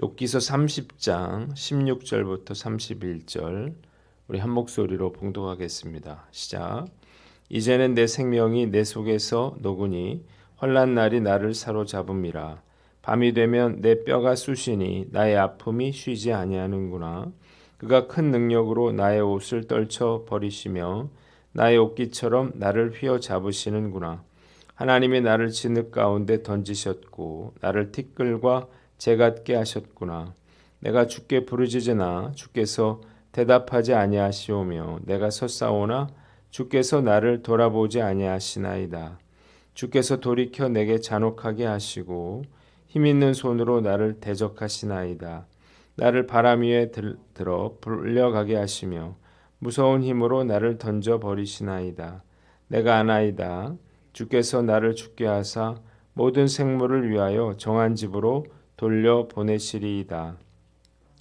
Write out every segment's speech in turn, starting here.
욥기서 30장 16절부터 31절 우리 한 목소리로 봉독하겠습니다. 시작. 이제는 내 생명이 내 속에서 녹으니 환난 날이 나를 사로잡음이라. 밤이 되면 내 뼈가 쑤시니 나의 아픔이 쉬지 아니하는구나. 그가 큰 능력으로 나의 옷을 떨쳐 버리시며 나의 옷깃처럼 나를 휘어 잡으시는구나. 하나님이 나를 진흙 가운데 던지셨고 나를 티끌과 재 같게 하셨구나. 내가 주께 부르짖으나 주께서 대답하지 아니하시오며 내가 섰사오나 주께서 나를 돌아보지 아니하시나이다. 주께서 돌이켜 내게 잔혹하게 하시고 힘 있는 손으로 나를 대적하시나이다. 나를 바람 위에 들, 들어 불려가게 하시며 무서운 힘으로 나를 던져 버리시나이다. 내가 아나이다. 주께서 나를 죽게 하사 모든 생물을 위하여 정한 집으로 돌려 보내시리이다.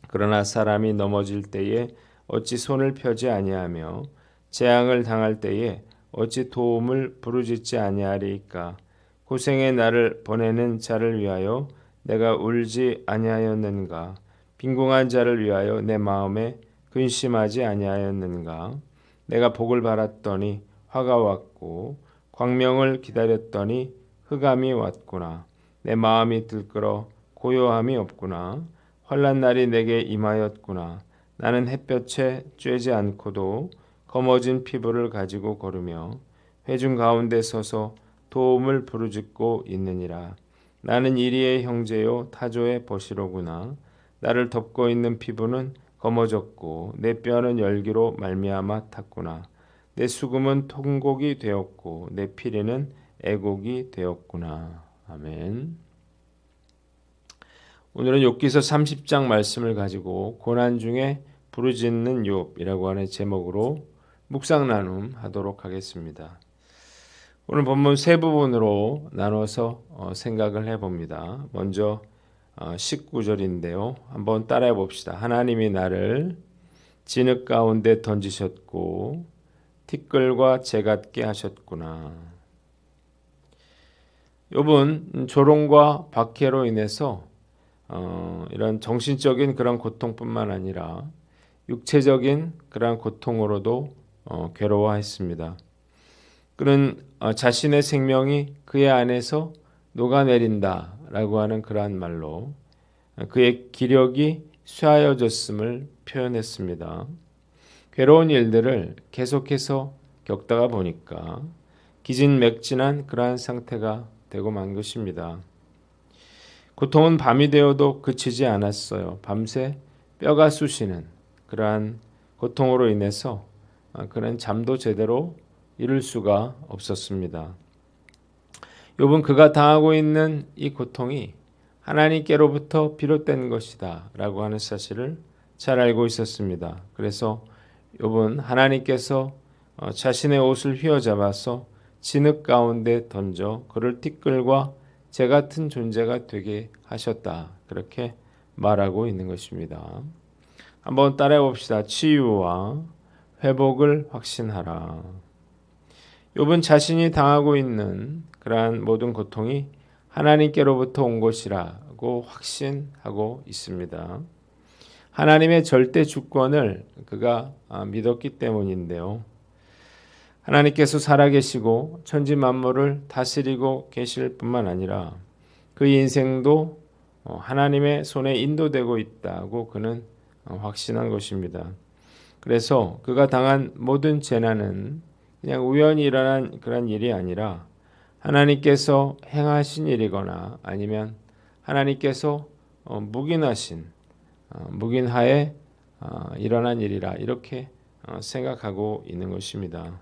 그러나 사람이 넘어질 때에 어찌 손을 펴지 아니하며 재앙을 당할 때에 어찌 도움을 부르짖지 아니하리이까? 고생의 나를 보내는 자를 위하여 내가 울지 아니하였는가? 빈궁한 자를 위하여 내 마음에 근심하지 아니하였는가? 내가 복을 바랐더니 화가 왔고 광명을 기다렸더니 흑암이 왔구나. 내 마음이 들끓어 고요함이 없구나 환란 날이 내게 임하였구나 나는 햇볕에 쬐지 않고도 검어진 피부를 가지고 걸으며 회중 가운데 서서 도움을 부르짖고 있느니라. 나는 이리의 형제요 타조의 버시로구나. 나를 덮고 있는 피부는 검어졌고 내 뼈는 열기로 말미암아 탔구나. 내 수금은 통곡이 되었고 내 피리는 애곡이 되었구나. 아멘. 오늘은 욥기서 30장 말씀을 가지고 고난 중에 부르짖는 욥이라고 하는 제목으로 묵상 나눔 하도록 하겠습니다. 오늘 본문 세 부분으로 나눠서 어, 생각을 해봅니다. 먼저 19절인데요. 어, 한번 따라해 봅시다. 하나님이 나를 진흙 가운데 던지셨고 티끌과 재 같게 하셨구나. 욥은 조롱과 박해로 인해서 어, 이런 정신적인 그런 고통뿐만 아니라 육체적인 그러한 고통으로도 어, 괴로워했습니다. 그는 어, 자신의 생명이 그의 안에서 녹아내린다라고 하는 그러한 말로 그의 기력이 쇠하여졌음을 표현했습니다. 괴로운 일들을 계속해서 겪다가 보니까 기진맥진한 그러한 상태가 되고 만 것입니다. 고통은 밤이 되어도 그치지 않았어요. 밤새 뼈가 쑤시는 그러한 고통으로 인해서 아, 그는 잠도 제대로 이룰 수가 없었습니다. 욥은 그가 당하고 있는 이 고통이 하나님께로부터 비롯된 것이다 라고 하는 사실을 잘 알고 있었습니다. 그래서 욥은 하나님께서 어, 자신의 옷을 휘어잡아서 진흙 가운데 던져 그를 티끌과 재 같은 존재가 되게 하셨다. 그렇게 말하고 있는 것입니다. 한번 따라해 봅시다. 치유와 회복을 확신하라. 욥은 자신이 당하고 있는 그러한 모든 고통이 하나님께로부터 온 것이라고 확신하고 있습니다. 하나님의 절대 주권을 그가 아, 믿었기 때문인데요. 하나님께서 살아계시고 천지 만물을 다스리고 계실 뿐만 아니라 그 인생도 어, 하나님의 손에 인도되고 있다고 그는 어, 확신한 것입니다. 그래서 그가 당한 모든 재난은 그냥 우연히 일어난 그런 일이 아니라 하나님께서 행하신 일이거나 아니면 하나님께서 어, 묵인하신 어, 묵인하에 일어난 일이라 이렇게 생각하고 있는 것입니다.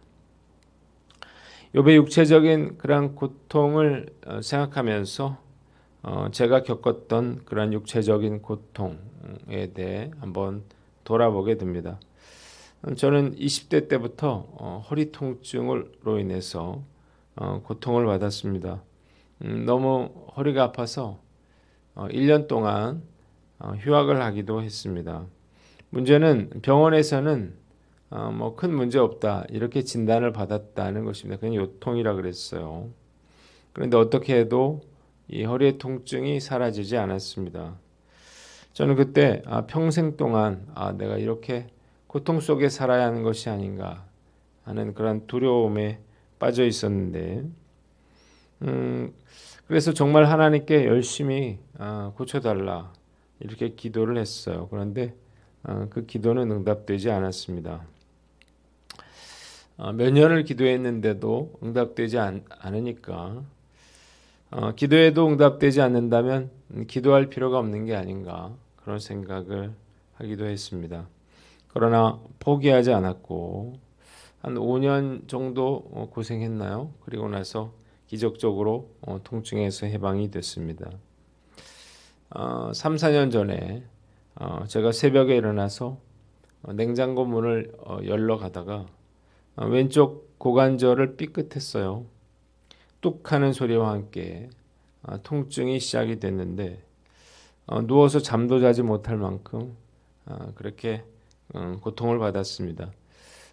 욥의 육체적인 그런 고통을 생각하면서 제가 겪었던 그런 육체적인 고통 에 대해 한번 돌아보게 됩니다. 저는 20대 때부터 어, 허리 통증으로 인해서 어, 고통을 받았습니다. 음, 너무 허리가 아파서 어, 1년 동안 어, 휴학을 하기도 했습니다. 문제는 병원에서는 어, 뭐큰 문제 없다 이렇게 진단을 받았다는 것입니다. 그냥 요통이라 그랬어요. 그런데 어떻게 해도 이 허리의 통증이 사라지지 않았습니다. 저는 그때 아, 평생 동안 아, 내가 이렇게 고통 속에 살아야 하는 것이 아닌가 하는 그런 두려움에 빠져 있었는데, 음, 그래서 정말 하나님께 열심히 아, 고쳐달라 이렇게 기도를 했어요. 그런데 아, 그 기도는 응답되지 않았습니다. 아, 몇 년을 기도했는데도 응답되지 않, 않으니까 어, 기도해도 응답되지 않는다면 기도할 필요가 없는 게 아닌가 그런 생각을 하기도 했습니다. 그러나 포기하지 않았고 한 5년 정도 어, 고생했나요? 그리고 나서 기적적으로 어, 통증에서 해방이 됐습니다. 어, 3, 4년 전에 어, 제가 새벽에 일어나서 어, 냉장고 문을 어, 열러 가다가 어, 왼쪽 고관절을 삐끗했어요. 뚝 하는 소리와 함께 어, 통증이 시작이 됐는데 어, 누워서 잠도 자지 못할 만큼 어, 그렇게 음, 고통을 받았습니다.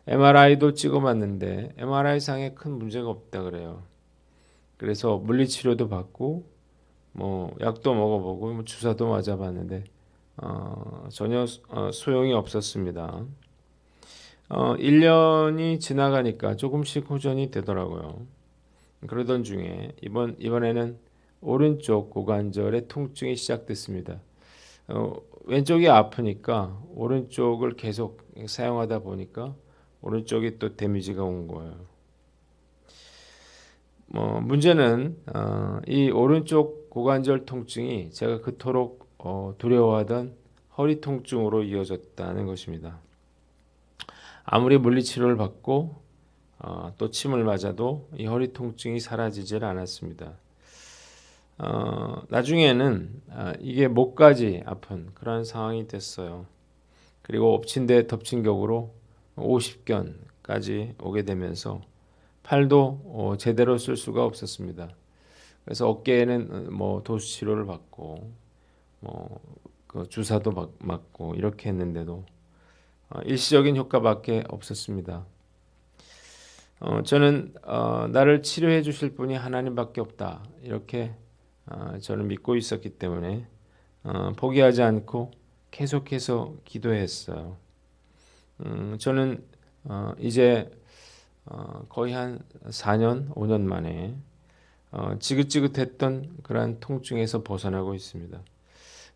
MRI도 찍어봤는데 MRI 상에 큰 문제가 없다 그래요. 그래서 물리치료도 받고 뭐 약도 먹어보고 뭐 주사도 맞아봤는데 어, 전혀 어, 소용이 없었습니다. 어, 1년이 지나가니까 조금씩 호전이 되더라고요. 그러던 중에 이번 이번에는 오른쪽 고관절에 통증이 시작됐습니다. 어, 왼쪽이 아프니까 오른쪽을 계속 사용하다 보니까 오른쪽이 또 데미지가 온 거예요. 뭐 문제는 어, 이 오른쪽 고관절 통증이 제가 그토록 어, 두려워하던 허리 통증으로 이어졌다는 것입니다. 아무리 물리치료를 받고 어, 또 침을 맞아도 이 허리 통증이 사라지질 않았습니다. 어, 나중에는 아, 이게 목까지 아픈 그런 상황이 됐어요. 그리고 엎친 데 덮친 격으로 50견까지 오게 되면서 팔도 어, 제대로 쓸 수가 없었습니다. 그래서 어깨에는 어, 뭐 도수 치료를 받고 뭐 그 주사도 맞, 맞고 이렇게 했는데도 어, 일시적인 효과밖에 없었습니다. 어, 저는 어, 나를 치료해 주실 분이 하나님밖에 없다 이렇게 어, 저는 믿고 있었기 때문에 어, 포기하지 않고 계속해서 기도했어요. 음, 저는 어, 이제 어, 거의 한 4년, 5년 만에 어, 지긋지긋했던 그러한 통증에서 벗어나고 있습니다.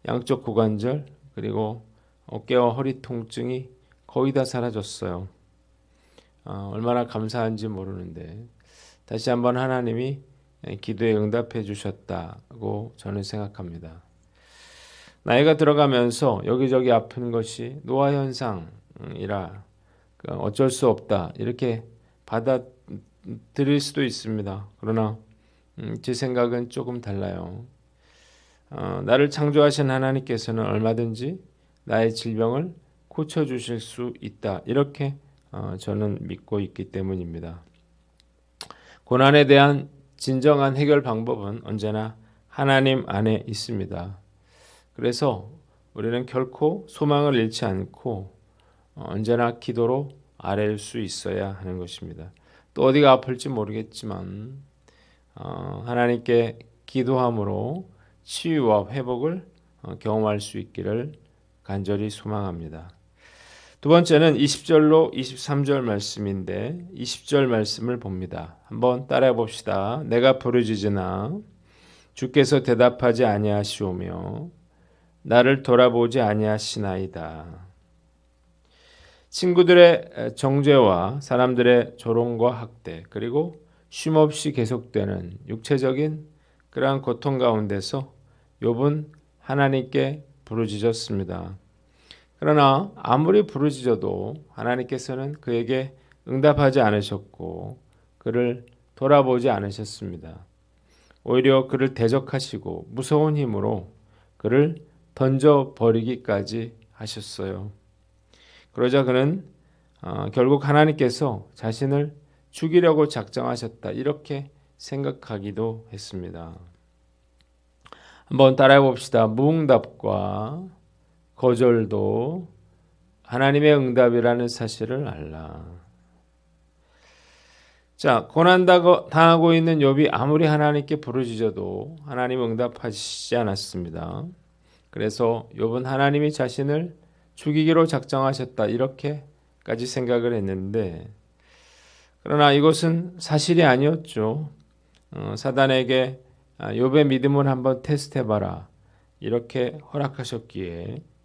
양쪽 고관절 그리고 어깨와 허리 통증이 거의 다 사라졌어요. 어, 얼마나 감사한지 모르는데 다시 한번 하나님이 기도에 응답해 주셨다고 저는 생각합니다. 나이가 들어가면서 여기저기 아픈 것이 노화 현상이라 그 어쩔 수 없다 이렇게 받아들일 수도 있습니다. 그러나 음, 제 생각은 조금 달라요. 어, 나를 창조하신 하나님께서는 얼마든지 나의 질병을 고쳐 주실 수 있다 이렇게 어, 저는 믿고 있기 때문입니다. 고난에 대한 진정한 해결 방법은 언제나 하나님 안에 있습니다. 그래서 우리는 결코 소망을 잃지 않고 어, 언제나 기도로 아랠 수 있어야 하는 것입니다. 또 어디가 아플지 모르겠지만 어, 하나님께 기도함으로 치유와 회복을 어, 경험할 수 있기를 간절히 소망합니다. 두 번째는 20절로 23절 말씀인데 20절 말씀을 봅니다. 한번 따라해 봅시다. 내가 부르짖으나 주께서 대답하지 아니하시오며 나를 돌아보지 아니하시나이다. 친구들의 정죄와 사람들의 조롱과 학대 그리고 쉼없이 계속되는 육체적인 그러한 고통 가운데서 욥은 하나님께 부르짖었습니다. 그러나 아무리 부르짖어도 하나님께서는 그에게 응답하지 않으셨고 그를 돌아보지 않으셨습니다. 오히려 그를 대적하시고 무서운 힘으로 그를 던져 버리기까지 하셨어요. 그러자 그는 어, 결국 하나님께서 자신을 죽이려고 작정하셨다 이렇게 생각하기도 했습니다. 한번 따라해 봅시다. 무응답과 거절도 하나님의 응답이라는 사실을 알라. 자, 고난 당하고 있는 욥이 아무리 하나님께 부르짖어도 하나님 응답하시지 않았습니다. 그래서 욥은 하나님이 자신을 죽이기로 작정하셨다 이렇게까지 생각을 했는데 그러나 이것은 사실이 아니었죠. 어, 사단에게 아, 욥의 믿음을 한번 테스트해봐라 이렇게 허락하셨기에 어,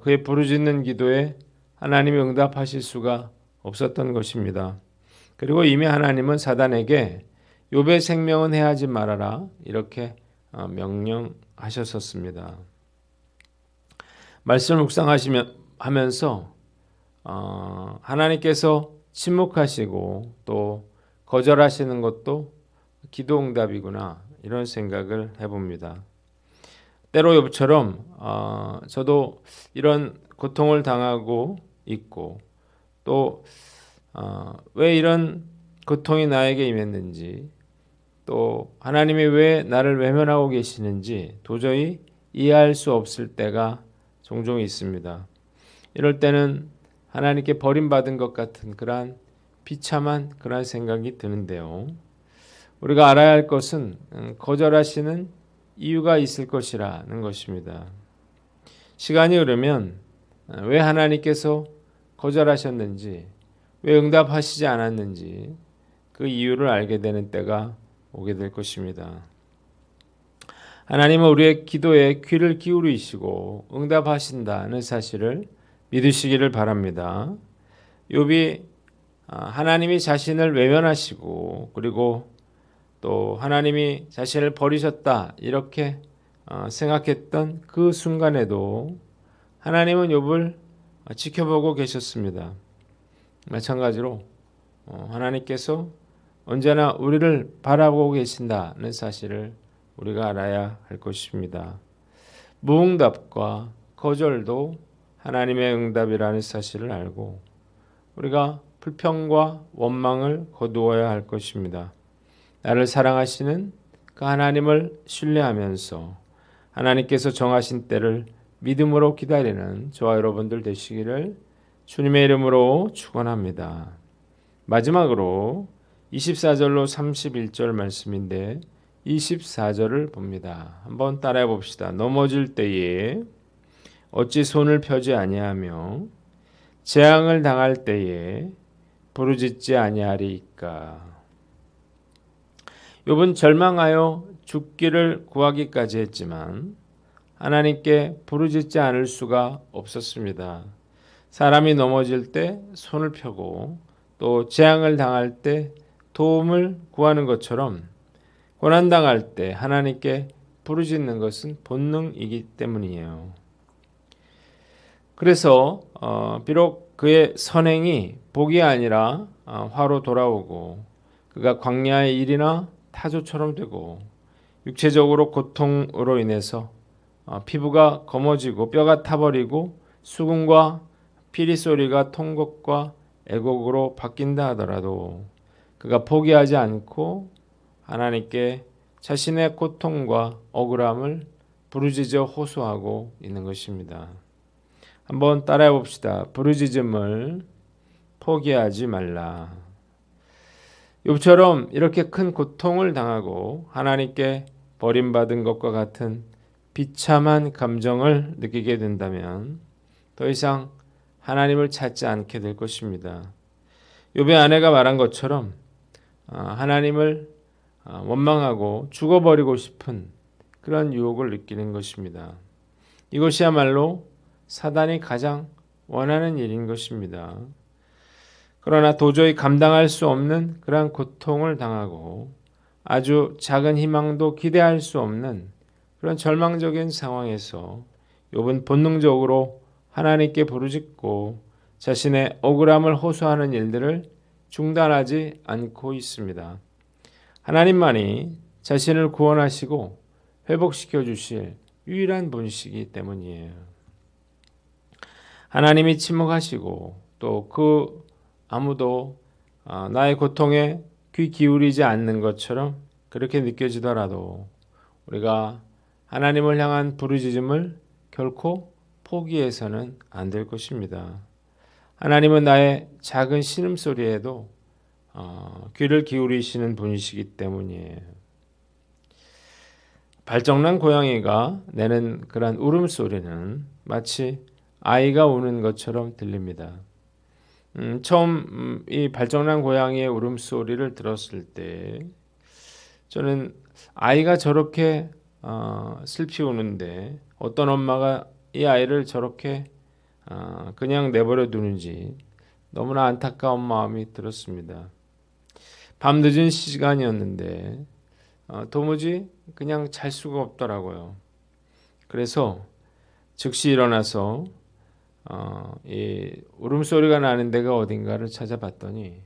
그의 부르짖는 기도에 하나님이 응답하실 수가 없었던 것입니다. 그리고 이미 하나님은 사단에게 욥의 생명은 해하지 말아라 이렇게 어, 명령하셨었습니다. 말씀을 묵상하시면 하면서 어, 하나님께서 침묵하시고 또 거절하시는 것도 기도 응답이구나 이런 생각을 해봅니다. 때로 욥처럼 어, 저도 이런 고통을 당하고 있고 또 어, 왜 이런 고통이 나에게 임했는지 또 하나님이 왜 나를 외면하고 계시는지 도저히 이해할 수 없을 때가 종종 있습니다. 이럴 때는 하나님께 버림받은 것 같은 그러한 비참한 그러한 생각이 드는데요. 우리가 알아야 할 것은 음, 거절하시는 이유가 있을 것이라는 것입니다. 시간이 흐르면 어, 왜 하나님께서 거절하셨는지, 왜 응답하시지 않았는지 그 이유를 알게 되는 때가 오게 될 것입니다. 하나님은 우리의 기도에 귀를 기울이시고 응답하신다는 사실을 믿으시기를 바랍니다. 욥이 아, 하나님이 자신을 외면하시고 그리고 또 하나님이 자신을 버리셨다 이렇게 어, 생각했던 그 순간에도 하나님은 욥을 지켜보고 계셨습니다. 마찬가지로 어, 하나님께서 언제나 우리를 바라보고 계신다는 사실을 우리가 알아야 할 것입니다. 무응답과 거절도 하나님의 응답이라는 사실을 알고 우리가 불평과 원망을 거두어야 할 것입니다. 나를 사랑하시는 그 하나님을 신뢰하면서 하나님께서 정하신 때를 믿음으로 기다리는 저와 여러분들 되시기를 주님의 이름으로 축원합니다. 마지막으로 24절로 31절 말씀인데 24절을 봅니다. 한번 따라해 봅시다. 넘어질 때에 어찌 손을 펴지 아니하며 재앙을 당할 때에 부르짖지 아니하리이까. 욥은 절망하여 죽기를 구하기까지 했지만 하나님께 부르짖지 않을 수가 없었습니다. 사람이 넘어질 때 손을 펴고 또 재앙을 당할 때 도움을 구하는 것처럼 고난 당할 때 하나님께 부르짖는 것은 본능이기 때문이에요. 그래서 어, 비록 그의 선행이 복이 아니라 어, 화로 돌아오고 그가 광야의 일이나 타조처럼 되고 육체적으로 고통으로 인해서 어, 피부가 검어지고 뼈가 타버리고 수금과 피리 소리가 통곡과 애곡으로 바뀐다 하더라도 그가 포기하지 않고 하나님께 자신의 고통과 억울함을 부르짖어 호소하고 있는 것입니다. 한번 따라해 봅시다. 부르짖음을 포기하지 말라. 욥처럼 이렇게 큰 고통을 당하고 하나님께 버림받은 것과 같은 비참한 감정을 느끼게 된다면 더 이상 하나님을 찾지 않게 될 것입니다. 욥의 아내가 말한 것처럼 아, 하나님을 아, 원망하고 죽어버리고 싶은 그런 유혹을 느끼는 것입니다. 이것이야말로 사단이 가장 원하는 일인 것입니다. 그러나 도저히 감당할 수 없는 그러한 고통을 당하고 아주 작은 희망도 기대할 수 없는 그런 절망적인 상황에서 욥은 본능적으로 하나님께 부르짖고 자신의 억울함을 호소하는 일들을 중단하지 않고 있습니다. 하나님만이 자신을 구원하시고 회복시켜 주실 유일한 분이시기 때문이에요. 하나님이 침묵하시고 또 그 아무도 어, 나의 고통에 귀 기울이지 않는 것처럼 그렇게 느껴지더라도 우리가 하나님을 향한 부르짖음을 결코 포기해서는 안 될 것입니다. 하나님은 나의 작은 신음소리에도 어, 귀를 기울이시는 분이시기 때문이에요. 발정난 고양이가 내는 그런 울음소리는 마치 아이가 우는 것처럼 들립니다. 음, 처음 음, 이 발정난 고양이의 울음소리를 들었을 때 저는 아이가 저렇게 어, 슬피 우는데 어떤 엄마가 이 아이를 저렇게 어, 그냥 내버려 두는지 너무나 안타까운 마음이 들었습니다. 밤 늦은 시간이었는데 어, 도무지 그냥 잘 수가 없더라고요. 그래서 즉시 일어나서 어, 이 울음소리가 나는 데가 어딘가를 찾아봤더니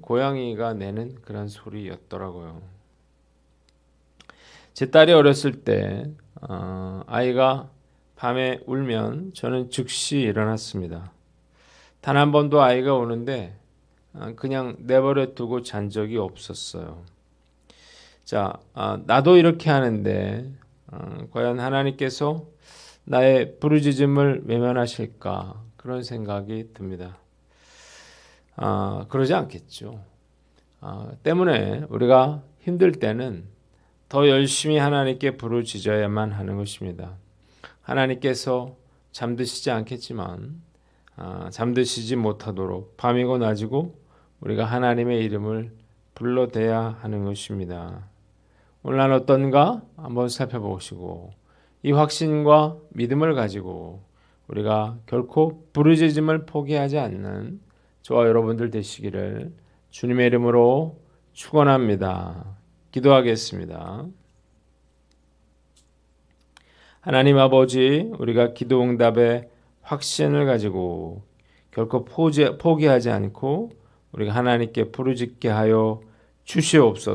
고양이가 내는 그런 소리였더라고요. 제 딸이 어렸을 때 어, 아이가 밤에 울면 저는 즉시 일어났습니다. 단 한 번도 아이가 우는데 어, 그냥 내버려 두고 잔 적이 없었어요. 자, 아, 나도 이렇게 하는데 어, 과연 하나님께서 나의 부르짖음을 외면하실까 그런 생각이 듭니다. 아, 그러지 않겠죠. 아, 때문에 우리가 힘들 때는 더 열심히 하나님께 부르짖어야만 하는 것입니다. 하나님께서 잠드시지 않겠지만 아, 잠드시지 못하도록 밤이고 낮이고 우리가 하나님의 이름을 불러대야 하는 것입니다. 오늘 난 어떤가 한번 살펴보시고 이 확신과 믿음을 가지고 우리가 결코 부르짖음을 포기하지 않는 저와 여러분들 되시기를 주님의 이름으로 축원합니다. 기도하겠습니다. 하나님 아버지, 우리가 기도 응답의 확신을 가지고 결코 포기하지 않고 우리가 하나님께 부르짖게 하여 주시옵소서.